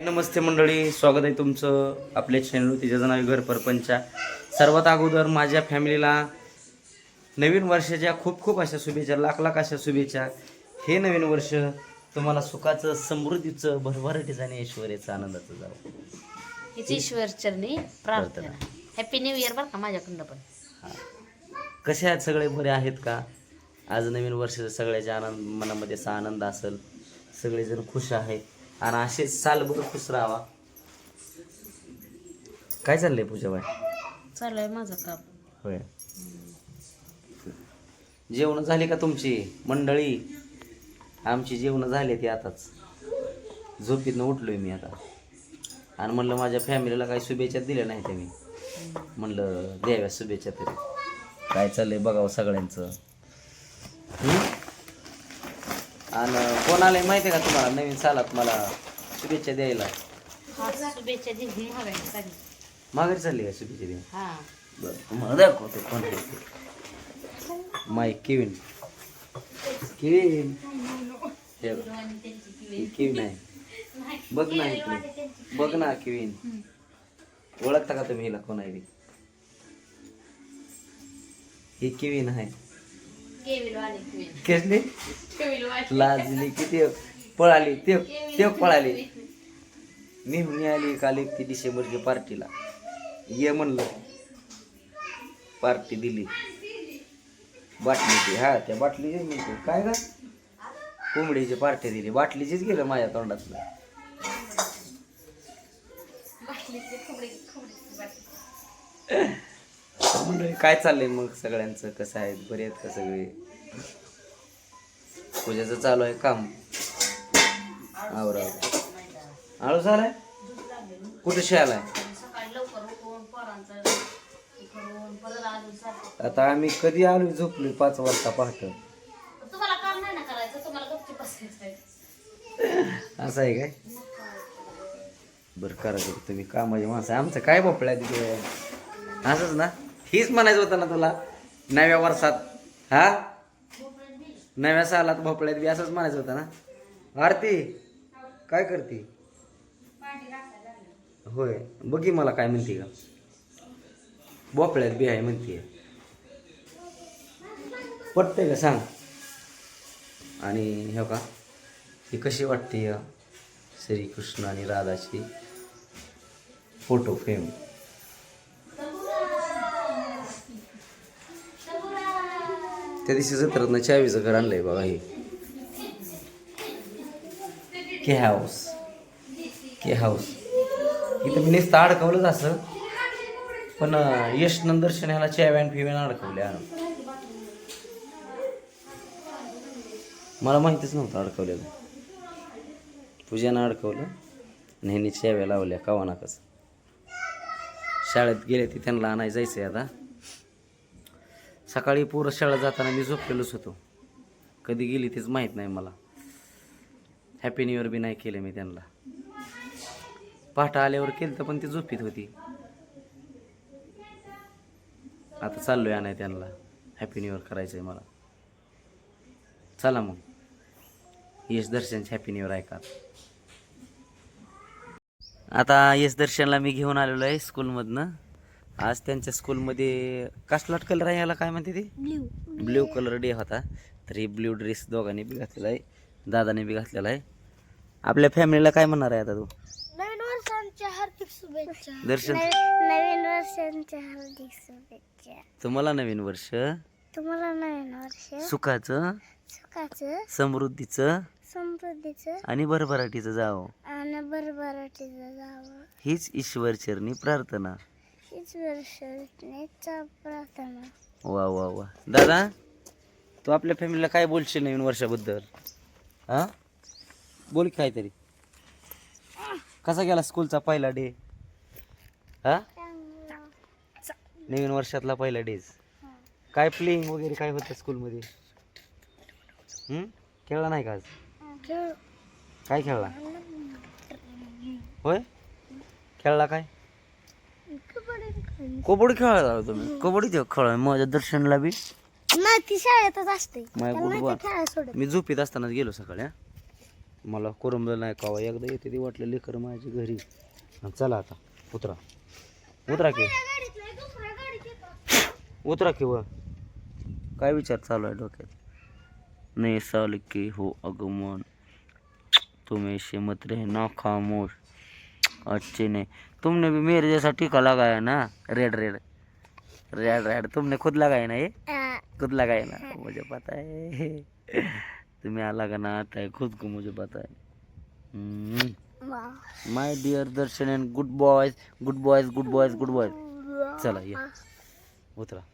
नमस्ते मंडळी स्वागत आहे तुमचं आपल्या चॅनल तिच्या नाव घर परपंचा. सर्वात अगोदर माझ्या फॅमिलीला नवीन वर्षाच्या खूप खूप अशा शुभेच्छा लाख लाख अशा शुभेच्छा. हे नवीन वर्ष तुम्हाला सुखाचं समृद्धीचं भरभराटीचं आणि ऐश्वर्याचं आनंदाचं जावं. ईश्वर चरणी प्रार्थना. हॅपी न्यू इयर बरं का माझ्याकडनं पण. कसे आहेत सगळे? बरे आहेत का? आज नवीन वर्षाचा सगळ्याच्या आनंद मनामध्ये असा आनंद असेल. सगळेजण खुश आहेत. आणि असेच सालभर खुश राहावा काय चाललंय पूजाबाई चालू आहे माझं काम. होय. जेवण झाली का तुमची? मंडळी? आमची जेवण झाली ती आताच. झोपीतनं उठलोय मी आता. आणि म्हणलं माझ्या फॅमिलीला काही शुभेच्छा दिल्या नाही त्यांनी म्हणलं द्याव्या शुभेच्छा तरी. काय चाललंय बघावं सगळ्यांचं. आणि कोण आलंय माहिती आहे का तुम्हाला? नवीन सालात मला शुभेच्छा द्यायला. शुभेच्छा दिली मागायला सांगितलं माघारी चालली का शुभेच्छा द्यायला हा. बरं तुम्हाला दाखवतो कोण आहे ते. Mike Kevin. केविन? हे बघ. हे केविन आहे. बघ ना इकडे बघ ना केविन. ओळखता का तुम्ही हिला? कोण आहे ती? ही केविन आहे. कसली लाजली किती पळाली ते ते पळाली. नेहमी आली काल एक ती डिसेंबरच्या पार्टीला. ये म्हणलं. पार्टी दिली. बाटलीची हा त्या बाटलीचीच म्हणतो. काय का कोंबडीची पार्टी दिली. बाटलीचीच गेलं माझ्या तोंडातलं. काय चाललंय मग सगळ्यांचं? कसं आहे बरे आहेत का सगळे? पूजाचं चालू आहे काम. आवरा आळू झालाय? कुठं सारखं आता आम्ही कधी आलो झोपलो पाच वाजता पहाट. आहे. असं आहे काय? बरं करा तुम्ही कामाची माणसं. आमचं काय भोपळ्या तिथे असंच ना? हीच म्हणायचं होतं ना तुला? नव्या वर्षात. हा? नव्या सालात भोपळ्यात बी असंच म्हणायचं होतं ना? आरती काय करते? होय बघी मला काय म्हणते का भोपळ्यात बी आहे म्हणते. पटतंय का सांग? आणि हे का ही कशी वाटते श्रीकृष्ण आणि राधाची फोटो फ्रेम? त्या दिवशी जत्रातनं चावीचं घर आणलंय बघा हे. K house. K house. इथं मी नुसतं अडकवलंच असं. पण यश नंदर्शन ह्याला चाव्यान फिव्यान अडकवले अडकवल्या मला माहितीच नव्हतं अडकवलेलं. पूजानं अडकवलं आणि ह्यांनी चाव्या लावल्या कवा कसं शाळेत गेले ती त्यांना आणायला जायचं आता. सकाळी पोरं शाळा जाताना मी झोपलेलोच होतो. कधी गेली तेच माहीत नाही मला. हॅपी न्यू इयर बी नाही केलं मी त्यांना. पहाटा आल्यावर केलं तर पण ती झोपीत होती. आता चाललोय आणाय त्यांना. हॅपी न्यू इयर करायचं आहे मला. चला मग. यश दर्शनचे हॅपी न्यू इयर ऐका. आता यश दर्शनला मी घेऊन आलेलो आहे स्कूलमधनं आज त्यांच्या स्कूलमध्ये कसला कलर आहे याला काय म्हणते ते? ब्ल्यू ब्ल्यू कलर डे होता. तर ही ब्ल्यू ड्रेस दोघांनी बी घातलेला आहे. दादाने बी घातलेला आहे. आपल्या फॅमिलीला काय म्हणणार आहे आता तू? नवीन वर्षांच्या हार्दिक शुभेच्छा. दर्शन. नवीन वर्षांच्या हार्दिक शुभेच्छा. तुम्हाला नवीन वर्ष? तुम्हाला नवीन वर्ष. सुखाचं? सुखाचं. समृद्धीचं? समृद्धीचं. आणि भरभराटीचं जावं. आणि बरबराटीचं जावं. हीच ईश्वरचरणी प्रार्थना. हीच वर्षांचा प्रार्थना वा वा वा. दादा तू आपल्या फॅमिलीला काय बोलशील नवीन वर्षाबद्दल? हा? बोल की काहीतरी. कसा गेला स्कूलचा पहिला डे हा? नवीन वर्षातला पहिला डेज काय प्लेइंग वगैरे काय होतं स्कूलमध्ये हम्म? खेळला नाही का आज? काय खेळला? होय? खेळला काय? कबड्डी खेळायला तुम्ही? कबड्डी ते खेळ माझ्या दर्शनला बी. नाही ती शाळेतच असते. खेळायला सोडत मी झोपीत असतानाच गेलो सकाळी हा. मला करमलं नाही कावा एकदा येते ती वाटलं लेकर माझ्या घरी. चला आता उतरा. उतरा की. उतरा की व काय विचार चालू आहे डोक्यात? नाही साल की हो अगमन तुम ऐसे मत रहना खामोश अच्छे नहीं. तुमने भी मेरे जैसा टीका लगाया ना? रेड रेड रेड रेड तुमने खुद लगाया ना ये? खुद लगाया ना? मुझे पता है। तुम्हें यहाँ लगाना आता है खुद को मुझे पता है। My dear Darshan and good boys good boys good boys good boys चला या। उतरा।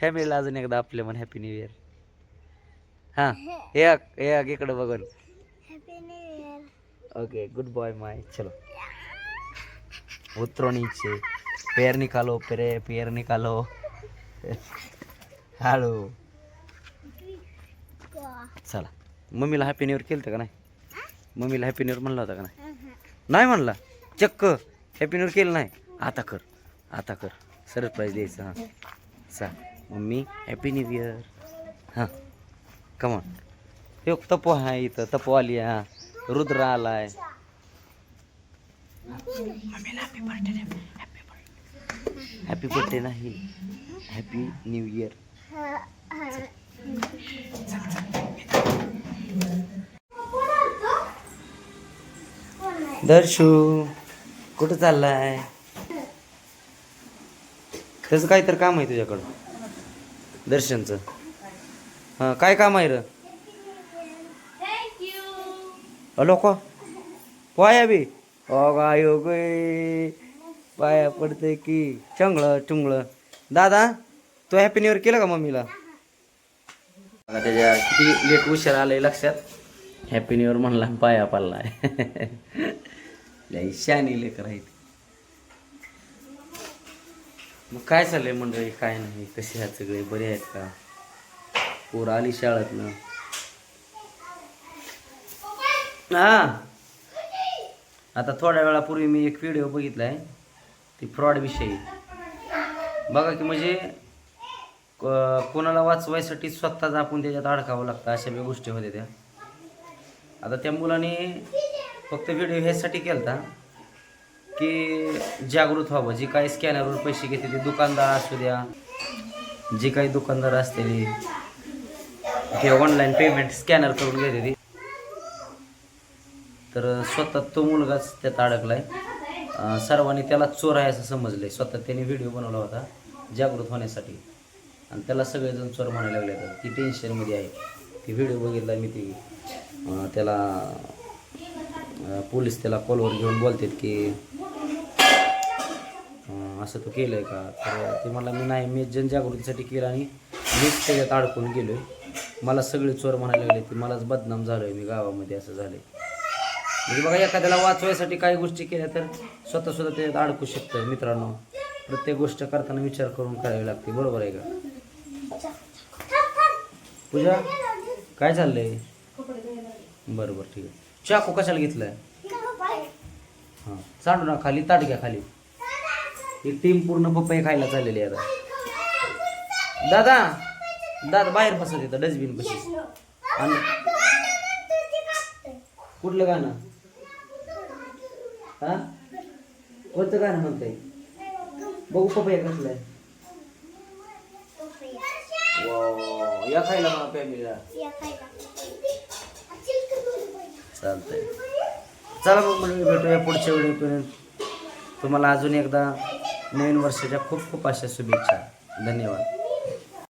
फॅमिलीला अजून एकदा आपले म्हण हॅपी न्यू इयर हां एक एक इकडं बघून. ओके गुड बॉय माय चलो उतरो नीचे पैर निकालो पेरे पैर निकालो हळू चला मम्मीला हॅपी न्यू इयर केलं का नाही? मम्मीला हॅपी न्यू इयर म्हणला होता का नाही? नाही म्हणला. चक्क हॅपी न्यू इयर केलं नाही. आता कर. आता कर. सरप्राईज द्यायचं हां. चा मम्मी हॅपी न्यू इयर हां कमॉन हे तपो हा इथं तपो आली हां रुद्र आलाय. हॅपी बर्थडे नाही. हॅपी न्यू इयर दर्शू कुठं चाललाय? त्याचं काय तर काम आहे तुझ्याकडं. दर्शनचं. हां काय काम आहे र? हॅलो को पाया बी. अगायो गे पाया पडते की चंगळ चुंगळ. दादा तू हॅपी न्यू इयर केलं का मम्मीला? त्याच्या किती लेट उशीर आलंय लक्षात. हॅपी न्यू इयर म्हणला पाया पडला लय शानी लेकर आहेत. मग काय चाललंय मंडळी? काय नाही. कसे आहेत सगळे? बरे आहेत का? पोर आली शाळेतनं. हा. आता थोड्या वेळापूर्वी मी एक व्हिडिओ बघितला आहे ती फ्रॉड विषयी. बघा की म्हणजे कोणाला वाचवायसाठी स्वतःच आपण त्याच्यात अडकावं लागतं अशा बी गोष्टी होत्या त्या. आता त्या मुलाने फक्त व्हिडिओ ह्यासाठी केला की जागृत व्हावं. जी काही स्कॅनरवर पैसे घेते ते दुकानदार असू द्या जे काही दुकानदार असतील किंवा ऑनलाईन पेमेंट स्कॅनर करून घेते ती तर स्वतः तो मुलगाच त्यात अडकलाय. आहे सर्वांनी त्याला चोर आहे असं समजलंय. स्वतः त्याने व्हिडिओ बनवला होता जागृत होण्यासाठी. आणि त्याला सगळेजण चोर म्हणायला लागले तर ती टेन्शनमध्ये आहे. ती व्हिडिओ बघितला मी ती त्याला पोलीस त्याला कॉलवर घेऊन बोलतात की असं तू केलं आहे का? तर ते मला मी नाही मी जनजागृतीसाठी केलं आणि मीच त्याच्यात अडकून गेलो आहे मला सगळे चोर म्हणायला लागले की मलाच बदनाम झालो आहे मी गावामध्ये असं झालं आहे म्हणजे बघा एखाद्याला वाचवायसाठी काही गोष्टी केल्या तर स्वतः स्वतः त्याच्यात अडकू शकतं मित्रांनो. प्रत्येक गोष्ट करताना विचार करून करावी लागते बरोबर आहे का? पूजा काय चाललंय? बरं बरं ठीक आहे. चाकू कशाला घेतलाय? हां सांडू ना खाली ताट घ्या खाली. ही टीम पूर्ण पपई खायला चाललेली आहे आता. दादा दादा बाहेर बसत येतं डस्टबिन पशी. आणि कुठलं गाणं? हा? कोणतं गाणं म्हणताय बघू पपया कसलं आहे वाव, या खायला मला फॅमिलीला. चालतंय. चला मग म्हणजे भेटूया पुढच्या व्हिडिओपर्यंत. तुम्हाला अजून एकदा नवीन वर्षाच्या खूप खूप अशा शुभेच्छा. धन्यवाद.